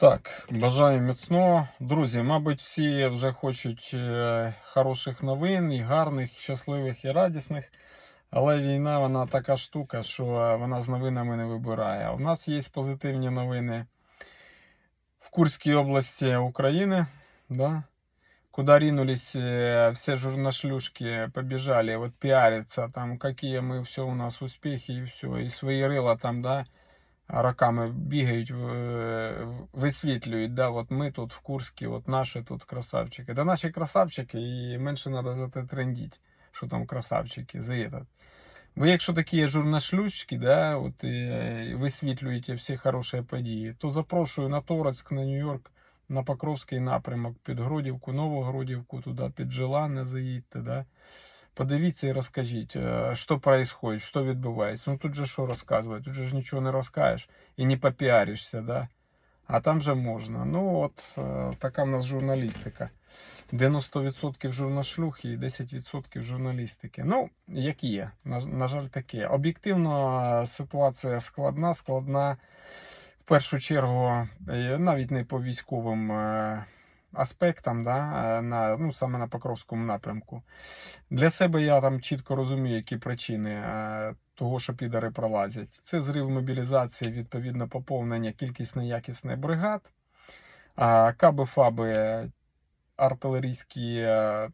Так, бажаю міцного. Друзі, мабуть, всі вже хочуть е, хороших новин, і гарних, і щасливих, і радісних. Але війна, вона така штука, що е, вона з новинами не вибирає. У нас є позитивні новини в Курській області України, да? куда ринулись э, все журношлюшки, побежали вот пиариться, там, какие мы, все у нас успехи и все, и свои рила там, да, роками бігають, висвітлюють, да, от ми тут в Курській, от наші тут красавчики. Да наші красавчики, і менше треба за те трендіть, що там красавчики, за. Ви, якщо такі журношлючки, да, от, і висвітлюєте всі хороші події, то запрошую на Торецьк, на Нью-Йорк, на Покровський напрямок, під Гродівку, Новогродівку, туди, під Желане заїдьте, да. Подивіться і розкажіть, е, що відбувається, що відбувається. Ну тут же що розказувати, тут же ж нічого не розкажеш і не попіаришся, да? а там же можна. Ну от е, така в нас журналістика. 90% журношлюхи і 10% журналістики. Ну, як є, на, на жаль, таке. Об'єктивно е, ситуація складна, складна в першу чергу, навіть не по військовим аспектам, да, е, на, ну, саме на Покровському напрямку. Для себе я там чітко розумію, які причини е, того, що підари пролазять. Це зрив мобілізації, відповідно, поповнення кількісно якісних бригад, каби-фаби, артилерійські е,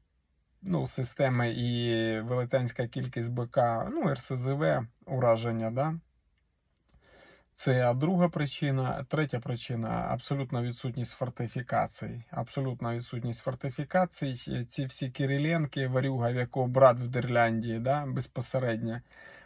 ну, системи і велетенська кількість БК, ну, РСЗВ, ураження, да? Це друга причина. Третя причина абсолютна відсутність фортифікацій. Абсолютна відсутність фортифікацій. Ці всі Кириленки, варюга, в якого брат в Дерляндії, да, безпосередньо.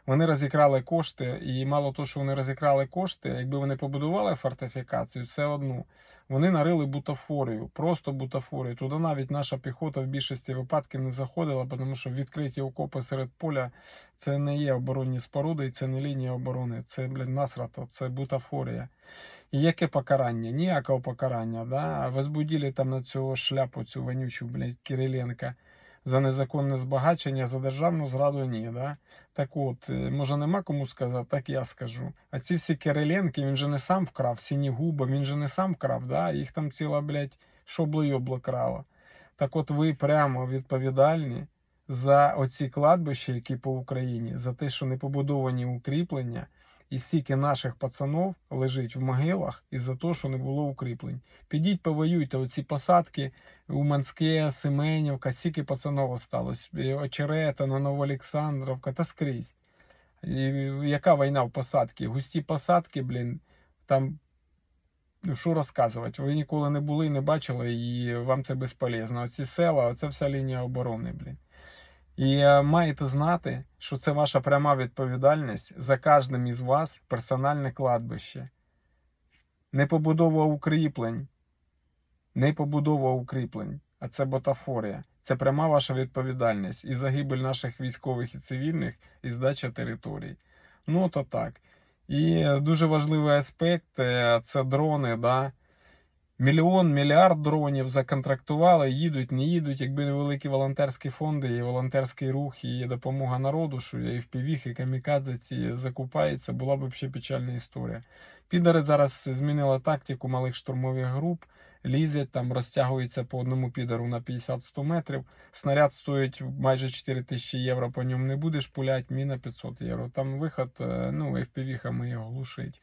Вони розікрали кошти, і мало того, що вони розікрали кошти, якби вони побудували фортифікацію, все одно. Вони нарили бутафорію, просто бутафорію. Туди навіть наша піхота в більшості випадків не заходила, тому що відкриті окопи серед поля це не є оборонні споруди, і це не лінія оборони. Це, блін, насрато, це бутафорія. І яке покарання? Ніякого покарання. Да? Возбудили там на цього шляпу, цю вонючу, блядь, Кириленка за незаконне збагачення, за державну зраду ні. Да? Так от, е, може нема кому сказати, так я скажу. А ці всі Кириленки, він же не сам вкрав, сіні губи, він же не сам вкрав, да? їх там ціла, блядь, шобло-йобло крало. Так от ви прямо відповідальні за оці кладбища, які по Україні, за те, що не побудовані укріплення, і стільки наших пацанов лежить в могилах із-за того, що не було укріплень. Підіть, повоюйте оці посадки Уманське, Семенівка, стільки пацанов осталось, Очеретина, Новоолександровка та скрізь. І яка війна в посадці? Густі посадки, блін, там. Ну, що розказувати? Ви ніколи не були, не бачили, і вам це безполезно. Оці села, оце вся лінія оборони, блін. І е, маєте знати, що це ваша пряма відповідальність за кожним із вас персональне кладбище. Не побудова укріплень, не побудова укріплень, а це ботафорія. Це пряма ваша відповідальність і загибель наших військових і цивільних, і здача територій. Ну, то так. І е, дуже важливий аспект е, це дрони. Да? Мільйон, мільярд дронів законтрактували, їдуть, не їдуть. Якби не великі волонтерські фонди, і волонтерський рух, і допомога народу, що і впівіх, і камікадзе ці закупаються, була б взагалі печальна історія. Підари зараз змінили тактику малих штурмових груп, лізять там, розтягуються по одному підару на 50-100 метрів. Снаряд стоїть майже 4 тисячі євро, по ньому не будеш пулять, міна 500 євро. Там виход, е, ну, FPV-хами його глушить.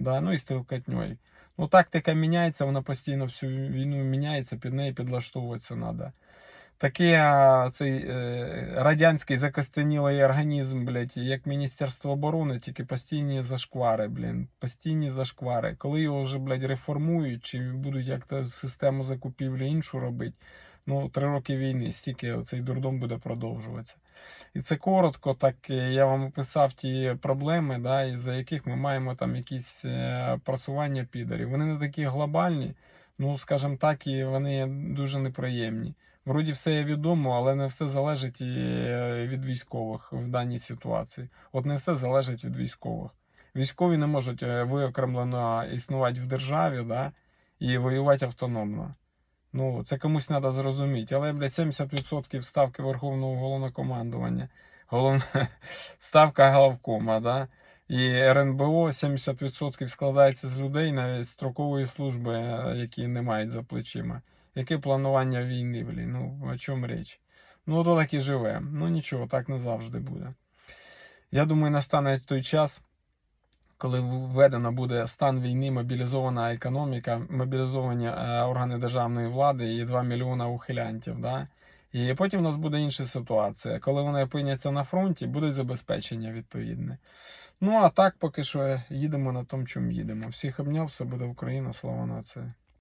Да, ну і стрілкатньою. Ну, тактика міняється, вона постійно всю війну міняється, під неї підлаштовуватися треба. Такий цей е, радянський закостенілий організм, блядь, як Міністерство оборони, тільки постійні зашквари, блін, постійні зашквари. Коли його вже, блядь, реформують, чи будуть як-то систему закупівлі іншу робити, ну, три роки війни, стільки цей дурдом буде продовжуватися. І це коротко, так е, я вам описав ті проблеми, да, із-за яких ми маємо там якісь е, просування підарів. Вони не такі глобальні, ну, скажімо так, і вони дуже неприємні. Вроді все є відомо, але не все залежить е, від військових в даній ситуації. От не все залежить від військових. Військові не можуть виокремлено існувати в державі да, і воювати автономно. Ну, це комусь треба зрозуміти. Але, бля, 70% ставки Верховного головнокомандування, головна ставка главкома, да? І РНБО 70% складається з людей навіть строкової служби, е, які не мають за плечима. Яке планування війни, блін? Ну, о чому річ? Ну, то так і живе. Ну нічого, так не завжди буде. Я думаю, настане той час, коли введено буде стан війни, мобілізована економіка, мобілізовані е, органи державної влади і 2 мільйона ухилянтів. Да? І потім у нас буде інша ситуація. Коли вони опиняться на фронті, буде забезпечення відповідне. Ну а так, поки що їдемо на тому, чому їдемо. Всіх обняв, все буде Україна, слава нації.